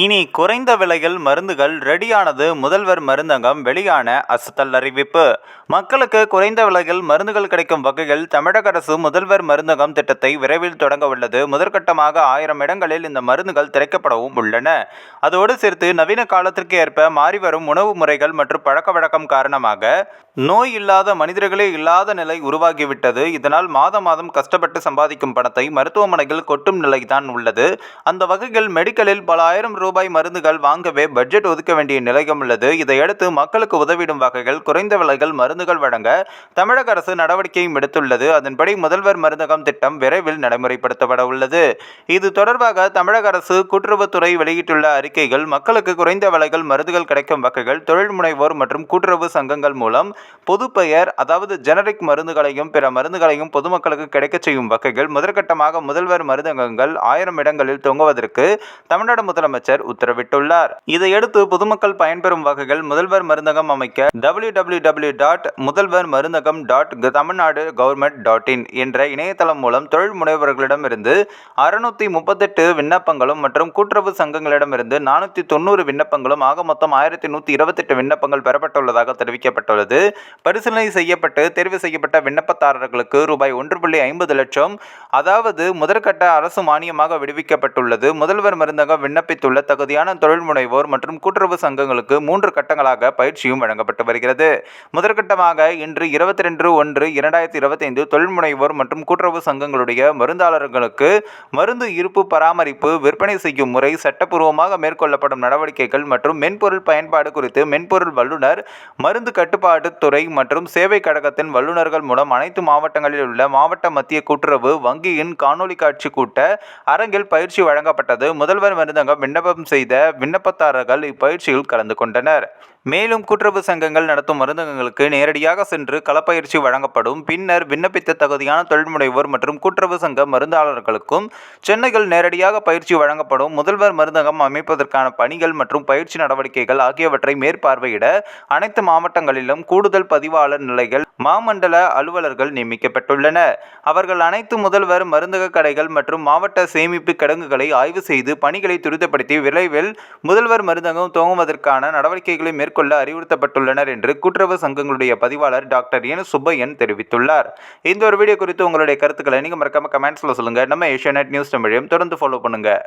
இனி குறைந்த விலையில் மருந்துகள் ரெடியானது. முதல்வர் மருந்தகம் வெளியான அசத்தல் அறிவிப்பு. மக்களுக்கு குறைந்த விலையில் மருந்துகள் கிடைக்கும் வகையில் தமிழக அரசு முதல்வர் மருந்தகம் திட்டத்தை விரைவில் தொடங்க உள்ளது. முதற்கட்டமாக ஆயிரம் இடங்களில் இந்த மருந்துகள் திறக்கப்படவும் உள்ளன. அதோடு சேர்த்து நவீன காலத்திற்கு ஏற்ப மாறிவரும் உணவு முறைகள் மற்றும் பழக்க வழக்கம் காரணமாக நோய் இல்லாத மனிதர்களே இல்லாத நிலை உருவாகிவிட்டது. இதனால் மாதம் மாதம் கஷ்டப்பட்டு சம்பாதிக்கும் பணத்தை மருத்துவமனையில் கொட்டும் நிலைதான் உள்ளது. அந்த வகையில் மெடிக்கலில் பல ஆயிரம் ரூபாய் மருந்துகள் வாங்கவே பட்ஜெட் ஒதுக்க வேண்டிய நிலையம் உள்ளது. இதையடுத்து மக்களுக்கு உதவிடும் வகையில் குறைந்த விலைகள் மருந்துகள் வழங்க தமிழக அரசு நடவடிக்கையும் எடுத்துள்ளது. அதன்படி முதல்வர் மருந்தகம் திட்டம் விரைவில் நடைமுறைப்படுத்தப்பட உள்ளது. இது தொடர்பாக தமிழக அரசு கூட்டுறவுத்துறை வெளியிட்டுள்ள அறிக்கைகள் மக்களுக்கு குறைந்த விலைகள் மருந்துகள் கிடைக்கும் வகையில் தொழில் முனைவோர் மற்றும் கூட்டுறவு சங்கங்கள் மூலம் பொது பெயர் அதாவது ஜெனரிக் மருந்துகளையும் பிற மருந்துகளையும் பொதுமக்களுக்கு கிடைக்கச் செய்யும் வகையில் முதற்கட்டமாக முதல்வர் மருந்தகங்கள் ஆயிரம் இடங்களில் தொங்குவதற்கு தமிழ்நாடு முதலமைச்சர் உத்தரவிட்டுள்ளார். இதையடுத்து பொதுமக்கள் பயன்பெறும் வகையில் முதல்வர் மருந்தகம் அமைக்க W W W dot Mudhalvar Marundhagam dot Tamil Nadu government dot in என்ற இணையதளம் மூலம் தொழில் முனைவர்களிடமிருந்து அறுநூத்தி முப்பத்தெட்டு விண்ணப்பங்களும் மற்றும் கூட்டுறவு சங்கங்களிடமிருந்து நானூத்தி தொண்ணூறு விண்ணப்பங்களும் ஆக மொத்தம் ஆயிரத்தி நூத்தி இருபத்தெட்டு விண்ணப்பங்கள் பெறப்பட்டுள்ளதாக தெரிவிக்கப்பட்டுள்ளது. பரிசீலனை செய்யப்பட்டு தேர்வு செய்யப்பட்ட விண்ணப்பதாரர்களுக்கு ரூபாய் ஒன்று புள்ளி ஐம்பது லட்சம் அதாவது முதற்கட்ட அரசு மானியமாக விடுவிக்கப்பட்டுள்ளது. முதல்வர் மருந்தகம் விண்ணப்பித்துள்ள தகுதியான தொழில் முனைவோர் மற்றும் கூட்டுறவு சங்கங்களுக்கு மூன்று கட்டங்களாக பயிற்சியும் வழங்கப்பட்டு வருகிறது. முதற்கட்டமாக இன்று இருபத்தி ரெண்டு ஒன்று இரண்டாயிரத்தி இருபத்தைந்து தொழில் முனைவோர் மற்றும் கூட்டுறவு சங்கங்களுடைய மருந்தாளர்களுக்கு மருந்து இருப்பு பராமரிப்பு விற்பனை செய்யும் முறை சட்டப்பூர்வமாக மேற்கொள்ளப்படும் நடவடிக்கைகள் மற்றும் மென்பொருள் பயன்பாடு குறித்து மென்பொருள் வல்லுநர் மருந்து கட்டுப்பாட்டு துறை மற்றும் சேவை கழகத்தின் வல்லுநர்கள் மூலம் அனைத்து மாவட்டங்களில் உள்ள மாவட்ட மத்திய கூட்டுறவு வங்கியின் காணொலி காட்சி கூட்ட அரங்கில் பயிற்சி வழங்கப்பட்டது. முதல்வர் மருந்தகம் விண்ணப்பம் செய்த விண்ணப்பதாரர்கள் இப்பயிற்சியில் கலந்து கொண்டனர். மேலும் கூட்டுறவு சங்கங்கள் நடத்தும் மருந்தகங்களுக்கு நேரடியாக சென்று களப்பயிற்சி வழங்கப்படும். பின்னர் விண்ணப்பித்த தகுதியான தொழில்முனைவோர் மற்றும் கூட்டுறவு சங்க மருந்தாளர்களுக்கும் சென்னையில் நேரடியாக பயிற்சி வழங்கப்படும். முதல்வர் மருந்தகம் அமைப்பதற்கான பணிகள் மற்றும் பயிற்சி நடவடிக்கைகள் ஆகியவற்றை மேற்பார்வையிட அனைத்து மாவட்டங்களிலும் கூடுதல் பதிவாளர் நிலைகள் மாமண்டல அலுவலர்கள் நியமிக்கப்பட்டுள்ளனர். அவர்கள் அனைத்து முதல்வர் மருந்தக கடைகள் மற்றும் மாவட்ட சேமிப்பு கிடங்குகளை ஆய்வு செய்து பணிகளை துரிதப்படுத்தி விரைவில் முதல்வர் மருந்தகம் துவங்குவதற்கான நடவடிக்கைகளை மேற்கொள்ள அறிவுறுத்தப்பட்டுள்ளனர் என்று கூட்டுறவு சங்கங்களுடைய பதிவாளர் டாக்டர் என் சுப்பையன் தெரிவித்துள்ளார். இந்த ஒரு வீடியோ குறித்து உங்களுடைய கருத்துக்களை நீங்கள் மறக்காம கமெண்ட்ஸில் சொல்லுங்கள் நம்ம ஏஷியா நியூஸ் தமிழையும் தொடர்ந்து ஃபாலோ பண்ணுங்கள்